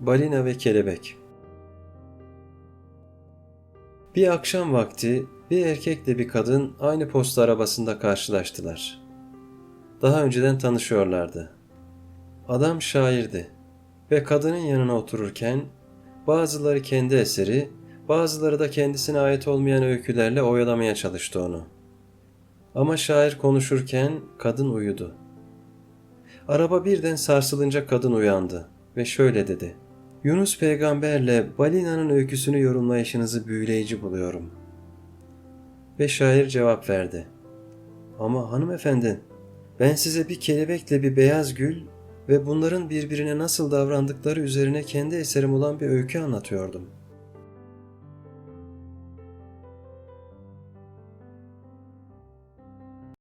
Balina ve Kelebek Bir akşam vakti bir erkekle bir kadın aynı posta arabasında karşılaştılar. Daha önceden tanışıyorlardı. Adam şairdi ve kadının yanına otururken bazıları kendi eseri, bazıları da kendisine ait olmayan öykülerle oyalamaya çalıştı onu. Ama şair konuşurken kadın uyudu. Araba birden sarsılınca kadın uyandı ve şöyle dedi. Yunus peygamberle balinanın öyküsünü yorumlayışınızı büyüleyici buluyorum. Ve şair cevap verdi. Ama hanımefendi, ben size bir kelebekle bir beyaz gül ve bunların birbirine nasıl davrandıkları üzerine kendi eserim olan bir öykü anlatıyordum.